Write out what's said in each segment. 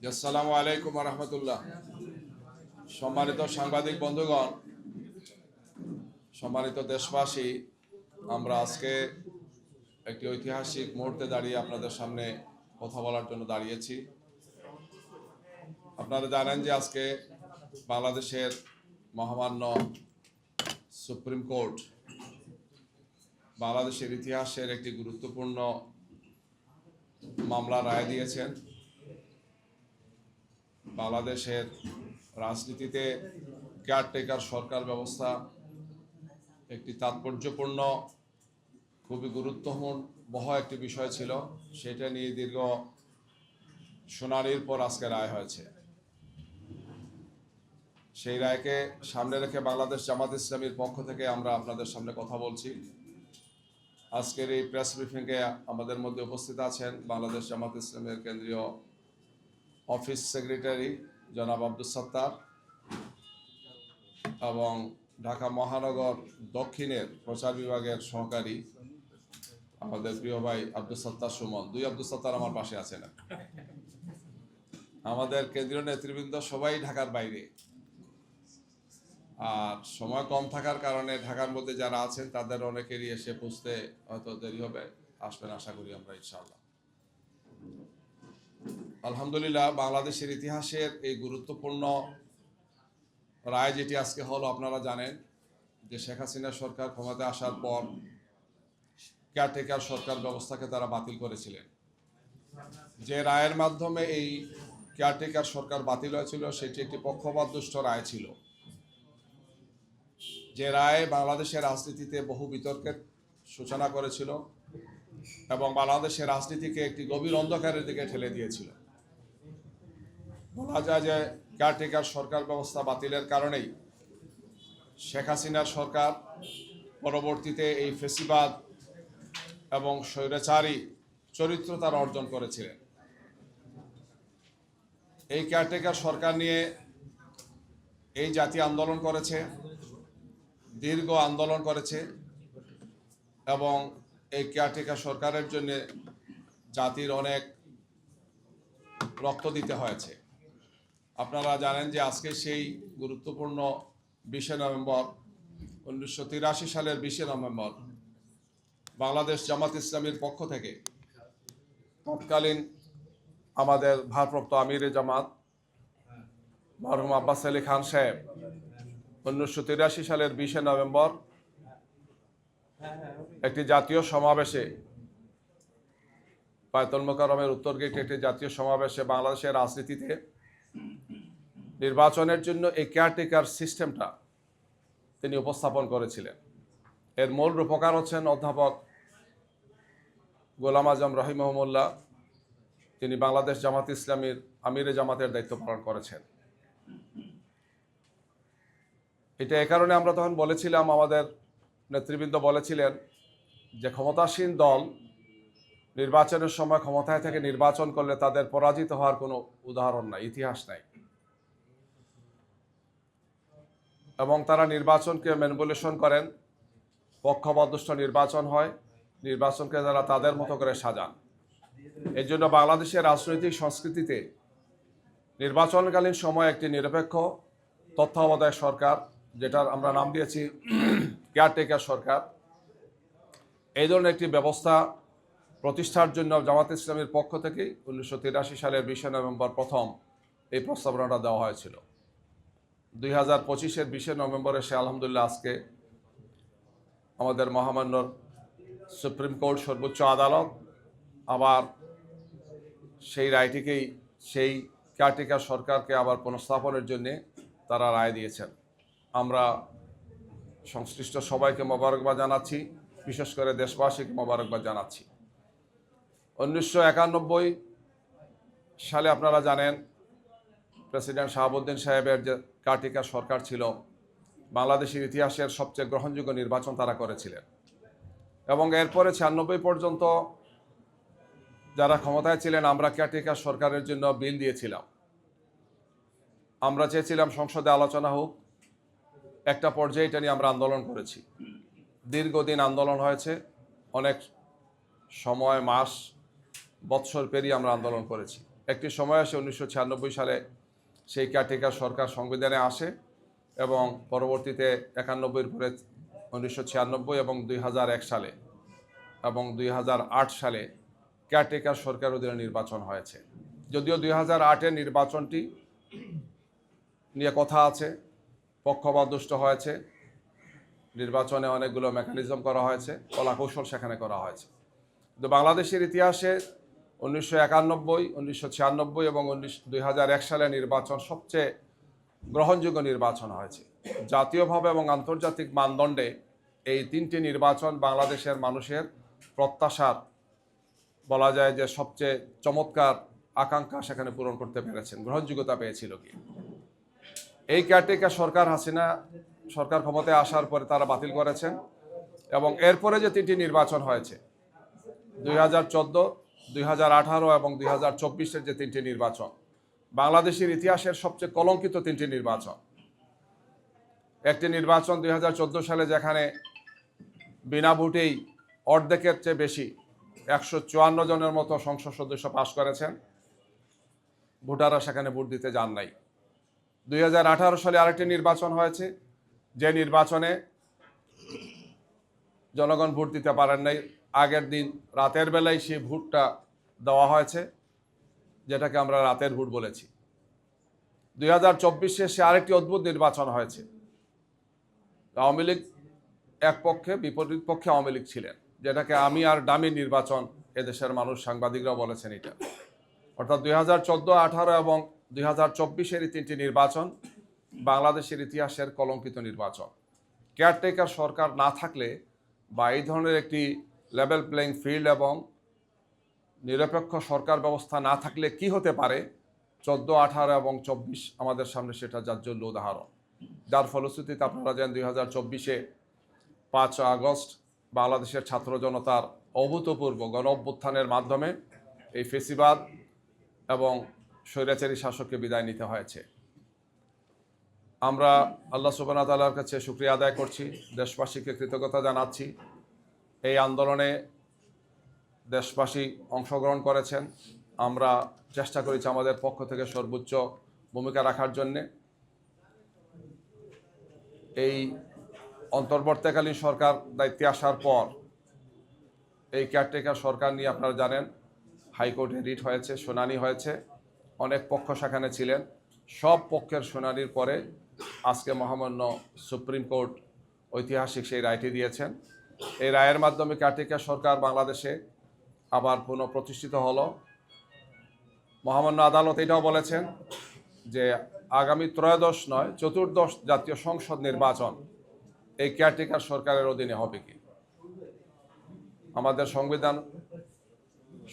আসসালামু আলাইকুম রহমতুল্লাহ। সম্মানিত সাংবাদিক বন্ধুগণ, সম্মানিত দেশবাসী, আমরা আজকে একটি ঐতিহাসিক মুহূর্তে দাঁড়িয়ে আপনাদের সামনে কথা বলার জন্য দাঁড়িয়েছি। আপনারা জানেন যে আজকে বাংলাদেশের মহামান্য সুপ্রিম কোর্ট বাংলাদেশের ইতিহাসের একটি গুরুত্বপূর্ণ মামলা রায় দিয়েছেন। বাংলাদেশের রাজনীতিতে কেয়ারটেকার সরকার ব্যবস্থা একটি তাৎপর্যপূর্ণ, খুবই গুরুত্বপূর্ণ, বহ একটি বিষয় ছিল। সেটা নিয়ে দীর্ঘ শুনানির পর আজকে রায় হয়েছে। সেই রায়কে সামনে রেখে বাংলাদেশ জামাত ইসলামীর পক্ষ থেকে আমরা আপনাদের সামনে কথা বলছি। আজকের এই প্রেস ব্রিফিংয়ে আমাদের মধ্যে উপস্থিত আছেন বাংলাদেশ জামাত ইসলামের কেন্দ্রীয় অফিস সেক্রেটারি জনাব আব্দুল সত্তার এবং ঢাকা মহানগর দক্ষিণের প্রচার বিভাগের সহকারী আমাদের প্রিয় ভাই আব্দুল সত্তার সুমন। দুই আব্দুল সত্তার আমার পাশে আছে না আমাদের কেন্দ্রীয় নেতৃবৃন্দ সবাই ঢাকার বাইরে। আর সময় কম থাকার কারণে ঢাকার মধ্যে যারা আছেন, তাদের অনেকেরই এসে পৌঁছতে হয়তো দেরি হবে। আসবেন আশা করি আমরা, ইনশাআল্লাহ। আলহামদুলিল্লাহ, বাংলাদেশের ইতিহাসের এই গুরুত্বপূর্ণ রায় যেটি আজকে হলো, আপনারা জানেন যে শেখ হাসিনা সরকার ক্ষমতায় আসার পর কেয়ারটেকার সরকার ব্যবস্থাকে তারা বাতিল করেছিলেন। যে রায়ের মাধ্যমে এই কেয়ারটেকার সরকার বাতিল হয়েছিল, সেটি একটি পক্ষপাতদুষ্ট রায় ছিল। যে রায় বাংলাদেশের রাজনীতিতে বহু বিতর্কের সূচনা করেছিল এবং বাংলাদেশের রাজনীতিকে একটি গভীর অন্ধকারের দিকে ঠেলে দিয়েছিল। বলা যায় যে কেয়ারটেকার সরকার ব্যবস্থা বাতিলের কারণেই শেখ হাসিনার সরকার পরবর্তীতে এই ফেসিবাদ এবং স্বৈরাচারী চরিত্র তারা অর্জন করেছিলেন। এই কেয়ারটেকার সরকার নিয়ে এই জাতি আন্দোলন করেছে, দীর্ঘ আন্দোলন করেছে এবং এই কেয়ারটেকার সরকারের জন্য জাতির অনেক রক্ত দিতে হয়েছে। আপনারা জানেন যে আজকে সেই গুরুত্বপূর্ণ বিশে নভেম্বর উনিশশো তিরাশি সালের বিশে নভেম্বর বাংলাদেশ জামাত ইসলামীর পক্ষ থেকে তৎকালীন আমাদের ভারপ্রাপ্ত আমিরে জামাত, মরহুম আব্বাস আলী খান সাহেব, উনিশশো তিরাশি সালের বিশে নভেম্বর একটি জাতীয় সমাবেশে পায়তল মোকারমের উত্তর গেটে একটি জাতীয় সমাবেশে বাংলাদেশের রাজনীতিতে নির্বাচনের জন্য এই কেয়ারটেকার সিস্টেমটা তিনি উপস্থাপন করেছিলেন। এর মূল রূপকার হচ্ছেন অধ্যাপক গোলাম আজম রহিম রহিমহমুল্লাহ। তিনি বাংলাদেশ জামাত ইসলামীর আমিরে জামাতের দায়িত্ব পালন করেছেন। এটা এ কারণে আমরা তখন বলেছিলাম, আমাদের নেতৃবৃন্দ বলেছিলেন যে ক্ষমতাসীন দল নির্বাচনের সময় ক্ষমতায় থেকে নির্বাচন করলে তাদের পরাজিত হওয়ার কোনো উদাহরণ নাই, ইতিহাস নাই। এবং তারা নির্বাচনকে ম্যানিপুলেশন করেন পক্ষপাতদুষ্ট নির্বাচন হয়, নির্বাচনকে তারা তাদের মতো করে সাজান। এই জন্য বাংলাদেশের রাজনৈতিক সংস্কৃতিতে নির্বাচনকালীন সময় একটি নিরপেক্ষ, তত্ত্বাবধায়ক সরকার, যেটার আমরা নাম দিয়েছি কেয়ারটেকার সরকার। এই ধরনের একটি ব্যবস্থা প্রতিষ্ঠার জন্য জামাত ইসলামের পক্ষ থেকেই উনিশশো তিরাশি সালের বিশে নভেম্বর প্রথম এই প্রস্তাবনাটা দেওয়া হয়েছিল। দুই হাজার পঁচিশের বিশে নভেম্বরে সে আলহামদুলিল্লাহ আজকে আমাদের মহামান্য সুপ্রিম কোর্ট সর্বোচ্চ আদালত আবার সেই রায়টিকেই, সেই কেয়ারটেকার সরকারকে আবার পুনঃস্থাপনের জন্যে তারা রায় দিয়েছেন। আমরা সংশ্লিষ্ট সবাইকে মোবারকবাদ জানাচ্ছি, বিশেষ করে দেশবাসীকে মোবারকবাদ জানাচ্ছি। উনিশশো একানব্বই সালে আপনারা জানেন, প্রেসিডেন্ট শাহাবুদ্দিন সাহেবের যে কার্টিকার সরকার ছিল, বাংলাদেশের ইতিহাসের সবচেয়ে গ্রহণযোগ্য নির্বাচন তারা করেছিলেন। এবং এরপরে ছিয়ানব্বই পর্যন্ত যারা ক্ষমতায় ছিলেন, আমরা কেয়ারটেকার সরকারের জন্য বিল দিয়েছিলাম। আমরা চেয়েছিলাম সংসদে আলোচনা হোক, একটা পর্যায়ে এটা নিয়ে আমরা আন্দোলন করেছি। দীর্ঘদিন আন্দোলন হয়েছে, অনেক সময়, মাস বৎসর পেরিয়ে আমরা আন্দোলন করেছি। একটি সময় আসে উনিশশো ছিয়ানব্বই সালে সেই কেয়ারটেকার সরকার সংবিধানে আসে এবং পরবর্তীতে একানব্বইয়ের পরে উনিশশো ছিয়ানব্বই এবং দুই হাজার এক সালে এবং দুই হাজার আট সালে কেয়ারটেকার সরকার অধীনে নির্বাচন হয়েছে। যদিও দুই হাজার আটের নির্বাচনটি নিয়ে কথা আছে, পক্ষপাতদুষ্ট হয়েছে, নির্বাচনে অনেকগুলো মেকানিজম করা হয়েছে, কলাকৌশল সেখানে করা হয়েছে। কিন্তু বাংলাদেশের ইতিহাসে উনিশশো একানব্বই, উনিশশো ছিয়ানব্বই এবং উনিশ হাজার এক সালে নির্বাচন সবচেয়ে গ্রহণযোগ্য নির্বাচন হয়েছে। জাতীয়ভাবে এবং আন্তর্জাতিক মানদণ্ডে এই তিনটি নির্বাচন বাংলাদেশের মানুষের প্রত্যাশার বলা যায় যে সবচেয়ে চমৎকার আকাঙ্ক্ষা সেখানে পূরণ করতে পেরেছেন। গ্রহণযোগ্যতা পেয়েছিল কি? এই কেয়ারটেকার সরকার হাসিনা সরকার ক্ষমতায় আসার পরে তারা বাতিল করেছেন এবং এরপরে যে তিনটি নির্বাচন হয়েছে, দুই হাজার চোদ্দ দুই এবং দুই হাজার যে তিনটি নির্বাচন, বাংলাদেশের ইতিহাসের সবচেয়ে কলঙ্কিত তিনটি নির্বাচন। একটি নির্বাচন দুই হাজার চোদ্দ সালে যেখানে বিনা ভোটেই অর্ধেকের চেয়ে বেশি, একশো চুয়ান্ন জনের মতো সংসদ সদস্য পাশ করেছেন। ভোটাররা সেখানে ভোট দিতে যান নাই। দুই হাজার আঠারো সালে আরেকটি নির্বাচন হয়েছে, যে নির্বাচনে জনগণ ভোট দিতে পারেন নাই। আগের দিন রাতের বেলায় সেই ভোটটা দেওয়া হয়েছে, যেটাকে আমরা রাতের ভোট বলেছি। দুই হাজার চব্বিশে সে আরেকটি অদ্ভুত নির্বাচন হয়েছে। আওয়ামী লীগ এক পক্ষে, বিপরীত পক্ষে আওয়ামী লীগ ছিলেন, যেটাকে আমি আর ডামি নির্বাচন এদেশের মানুষ সাংবাদিকরাও বলেছেন এটা। অর্থাৎ দুই হাজার চোদ্দ আঠারো এবং দুই হাজার চব্বিশের এই তিনটি নির্বাচন বাংলাদেশের ইতিহাসের কলঙ্কিত নির্বাচন। কেয়ারটেকার সরকার না থাকলে বা এই ধরনের একটি লেভেল প্লেইং ফিল্ড এবং নিরপেক্ষ সরকার ব্যবস্থা না থাকলে কি হতে পারে? চোদ্দ, আঠারো এবং চব্বিশ আমাদের সামনে সেটা জাজ্জল্য উদাহরণ। যার ফলশ্রুতিতে আপনারা জানেন দুই হাজার চব্বিশে পাঁচ আগস্ট বাংলাদেশের ছাত্র জনতার অভূতপূর্ব গণ অভ্যুত্থানের মাধ্যমে এই ফেসিবাদ এবং স্বৈরাচারী শাসককে বিদায় নিতে হয়েছে। আমরা আল্লাহ সুবানা তালার কাছে শুক্রিয়া আদায় করছি, দেশবাসীকে কৃতজ্ঞতা জানাচ্ছি। এই আন্দোলনে দেশবাসী অংশগ্রহণ করেছেন। আমরা চেষ্টা করেছি আমাদের পক্ষ থেকে সর্বোচ্চ ভূমিকা রাখার জন্যে। এই অন্তর্বর্তীকালীন সরকার দায়িত্বে আসার পর এই কেয়ারটেকার সরকার নিয়ে আপনারা জানেন, হাইকোর্টে রিট হয়েছে, শুনানি হয়েছে। অনেক পক্ষ সেখানে ছিলেন। সব পক্ষের শুনানির পরে আজকে মহামান্য সুপ্রিম কোর্ট ঐতিহাসিক সেই রায়টি দিয়েছেন। এই রায়ের মাধ্যমে কেয়ারটেকার সরকার বাংলাদেশে আবার পুনঃপ্রতিষ্ঠিত হলো। মহামান্য আদালত এটাও বলেছেন যে আগামী ত্রয়োদশ নয়, চতুর্দশ জাতীয় সংসদ নির্বাচন এই কেয়ারটেকার সরকারের অধীনে হবে কি? আমাদের সংবিধান,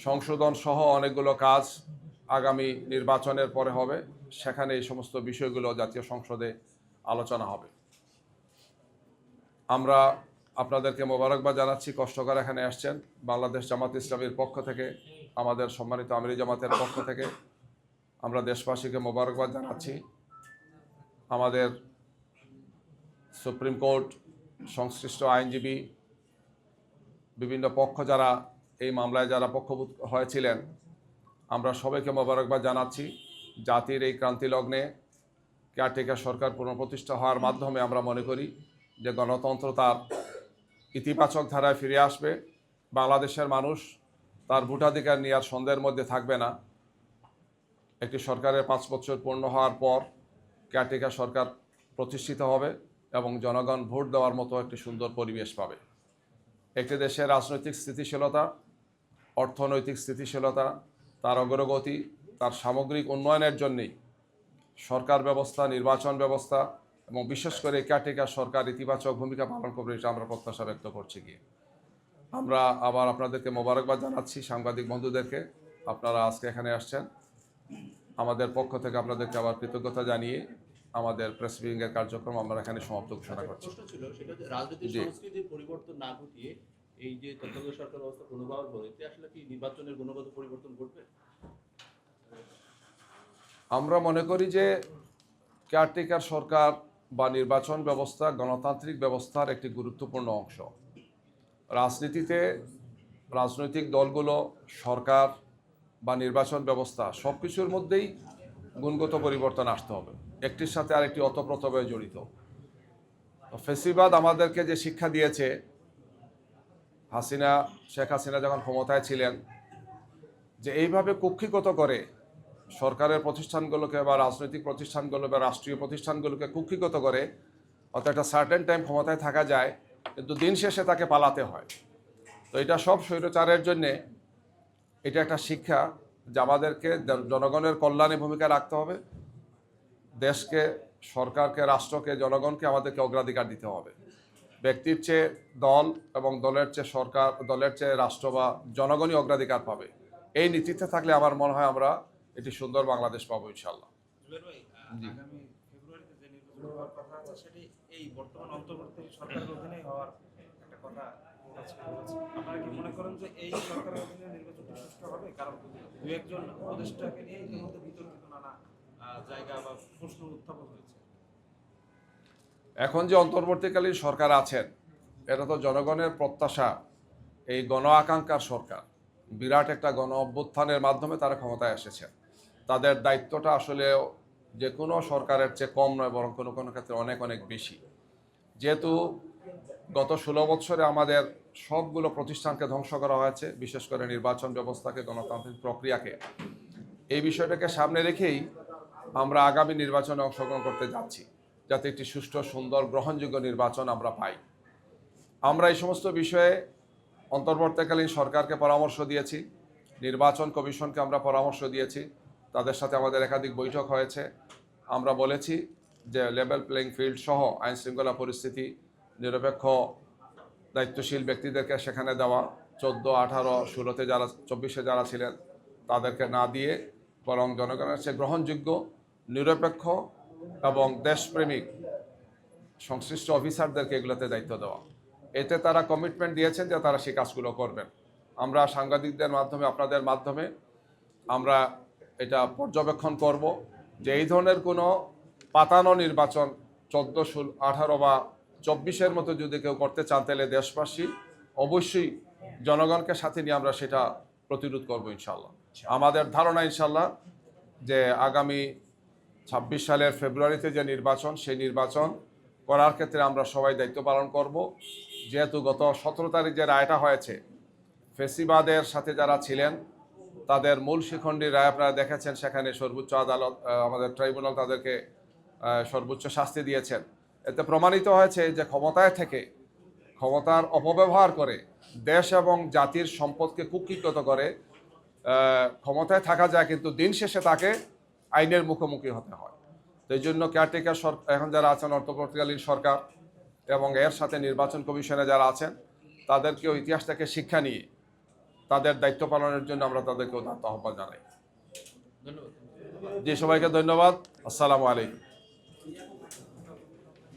সংশোধন সহ অনেকগুলো কাজ আগামী নির্বাচনের পরে হবে। সেখানে এই সমস্ত বিষয়গুলো জাতীয় সংসদে আলোচনা হবে। আমরা আপনাদেরকে মোবারকবাদ জানাচ্ছি, কষ্ট করে এখানে আসছেন। বাংলাদেশ জামাত ইসলামীর পক্ষ থেকে, আমাদের সম্মানিত আমিরি জামাতের পক্ষ থেকে, আমরা দেশবাসীকে মোবারকবাদ জানাচ্ছি। আমাদের সুপ্রিম কোর্ট, সংশ্লিষ্ট আইনজীবী, বিভিন্ন পক্ষ যারা এই মামলায় যারা পক্ষভূত হয়েছিলেন, আমরা সবাইকে মোবারকবাদ জানাচ্ছি। জাতির এই ক্রান্তি লগ্নে কেয়ারটেকার সরকার পুনঃপ্রতিষ্ঠা হওয়ার মাধ্যমে আমরা মনে করি যে গণতন্ত্র তার ইতিবাচক ধারায় ফিরে আসবে। বাংলাদেশের মানুষ তার ভোটাধিকার নিয়ে আর সন্দেহের মধ্যে থাকবে না। একটি সরকারের পাঁচ বছর পূর্ণ হওয়ার পর কেয়ারটেকার সরকার প্রতিষ্ঠিত হবে এবং জনগণ ভোট দেওয়ার মতো একটি সুন্দর পরিবেশ পাবে। একটি দেশের রাজনৈতিক স্থিতিশীলতা, অর্থনৈতিক স্থিতিশীলতা, তার অগ্রগতি, তার সামগ্রিক উন্নয়নের জন্যেই সরকার ব্যবস্থা, নির্বাচন ব্যবস্থা এবং বিশেষ করে কেয়ারটেকার সরকার ইতিবাচক ভূমিকা পালন করবে এটা আমরা প্রত্যাশা ব্যক্ত করছি গিয়ে। আমরা আবার আপনাদেরকে মোবারকবাদ জানাচ্ছি সাংবাদিক বন্ধুদেরকে। আপনারা আজকে এখানে আসছেন। আমাদের পক্ষ থেকে আপনাদেরকে আবার কৃতজ্ঞতা জানিয়ে আমাদের প্রেস ব্রিফিংয়ের কার্যক্রম আমরা এখানে সমাপ্ত ঘোষণা করছি। পরিবর্তন না ঘটিয়ে এই যে তত্ত্বাবধায়ক সরকার ব্যবস্থা পুনর্বহাল হলো আসলে কি নির্বাচনের গুণগত পরিবর্তন ঘটবে? আমরা মনে করি যে কেয়ারটেকার সরকার বা নির্বাচন ব্যবস্থা, গণতান্ত্রিক ব্যবস্থার একটি গুরুত্বপূর্ণ অংশ। রাজনীতিতে রাজনৈতিক দলগুলো, সরকার বা নির্বাচন ব্যবস্থা সব কিছুর মধ্যেই গুণগত পরিবর্তন আসতে হবে। একটির সাথে আরেকটি অতপ্রতভাবে জড়িত। ফেসিবাদ আমাদেরকে যে শিক্ষা দিয়েছে, হাসিনা, শেখ হাসিনা যখন ক্ষমতায় ছিলেন, যে এইভাবে কুক্ষিগত করে সরকারের প্রতিষ্ঠানগুলোকে বা রাজনৈতিক প্রতিষ্ঠানগুলো বা রাষ্ট্রীয় প্রতিষ্ঠানগুলোকে কুক্ষিগত করে, অর্থাৎ একটা সার্টেন টাইম ক্ষমতায় থাকা যায়, কিন্তু দিন শেষে তাকে পালাতে হয়। তো এটা সব স্বৈরচারের জন্যে এটা একটা শিক্ষা যে আমাদেরকে জনগণের কল্যাণে ভূমিকা রাখতে হবে। দেশকে, সরকারকে, রাষ্ট্রকে, জনগণকে আমাদেরকে অগ্রাধিকার দিতে হবে। ব্যক্তির চেয়ে দল এবং দলের চেয়ে সরকার, দলের চেয়ে রাষ্ট্র বা জনগণই অগ্রাধিকার পাবে। এই নীতিতে থাকলে আমার মনে হয় আমরা একটি সুন্দর বাংলাদেশ পাবো ইনশাল্লাহ এখন যে অন্তর্বর্তীকালীন সরকার আছেন এটা তো জনগণের প্রত্যাশা এই গণ আকাঙ্ক্ষার সরকার। বিরাট একটা গণ অভ্যুত্থানের মাধ্যমে তারা ক্ষমতায় এসেছেন। তাদের দায়িত্বটা আসলে যে কোনো সরকারের চেয়ে কম নয়, বরং কোনো কোনো ক্ষেত্রে অনেক অনেক বেশি। যেহেতু গত ষোলো বছরে আমাদের সবগুলো প্রতিষ্ঠানকে ধ্বংস করা হয়েছে, বিশেষ করে নির্বাচন ব্যবস্থাকে, গণতান্ত্রিক প্রক্রিয়াকে। এই বিষয়টাকে সামনে রেখেই আমরা আগামী নির্বাচনে অংশগ্রহণ করতে যাচ্ছি, যাতে একটি সুষ্ঠু, সুন্দর, গ্রহণযোগ্য নির্বাচন আমরা পাই। আমরা এই সমস্ত বিষয়ে অন্তর্বর্তীকালীন সরকারকে পরামর্শ দিয়েছি, নির্বাচন কমিশনকে আমরা পরামর্শ দিয়েছি। তাদের সাথে আমাদের একাধিক বৈঠক হয়েছে। আমরা বলেছি যে লেভেল প্লেইং ফিল্ড সহ আইন শৃঙ্খলা পরিস্থিতি নিরপেক্ষ, দায়িত্বশীল ব্যক্তিদেরকে সেখানে দেওয়া, চোদ্দ, আঠারো, ষোলোতে যারা, চব্বিশে যারা ছিলেন তাদেরকে না দিয়ে বরং জনগণের সে গ্রহণযোগ্য, নিরপেক্ষ এবং দেশপ্রেমিক সংশ্লিষ্ট অফিসারদেরকে এগুলোতে দায়িত্ব দেওয়া। এতে তারা কমিটমেন্ট দিয়েছেন যে তারা সেই কাজগুলো করবেন। আমরা সাংবাদিকদের মাধ্যমে, আপনাদের মাধ্যমে আমরা এটা পর্যবেক্ষণ করব যে এই ধরনের কোনো পাতানো নির্বাচন চোদ্দ ষোলো আঠারো বা চব্বিশের মতো যদি কেউ করতে চান, তাহলে দেশবাসী অবশ্যই জনগণকে সাথে নিয়ে আমরা সেটা প্রতিরোধ করব ইনশাল্লাহ আমাদের ধারণা ইনশাল্লাহ যে আগামী ছাব্বিশ সালের ফেব্রুয়ারিতে যে নির্বাচন, সেই নির্বাচন করার ক্ষেত্রে আমরা সবাই দায়িত্ব পালন করব। যেহেতু গত সতেরো তারিখ যে রায়টা হয়েছে, ফেসিবাদের সাথে যারা ছিলেন তাদের মূল শিখণ্ডী রায় আপনারা দেখেছেন, সেখানে সর্বোচ্চ আদালত আমাদের ট্রাইব্যুনাল তাদেরকে সর্বোচ্চ শাস্তি দিয়েছেন। এতে প্রমাণিত হয়েছে যে ক্ষমতায় থেকে, ক্ষমতার অপব্যবহার করে দেশ এবং জাতির সম্পদকে কুক্ষিগত করে ক্ষমতায় থাকা যায়, কিন্তু দিন শেষে তাকে আইনের মুখোমুখি হতে হয়। তো এই জন্য কেয়ারটেকার এখন যারা আছেন, অন্তর্বর্তীকালীন সরকার এবং এর সাথে নির্বাচন কমিশনে যারা আছেন, তাদেরকেও ইতিহাস থেকে শিক্ষা নিয়ে তাদের দায়িত্ব পালনের জন্য আমরা তাদেরকে আহ্বান জানাই। ধন্যবাদ। জি সবাইকে ধন্যবাদ। আসসালামু আলাইকুম।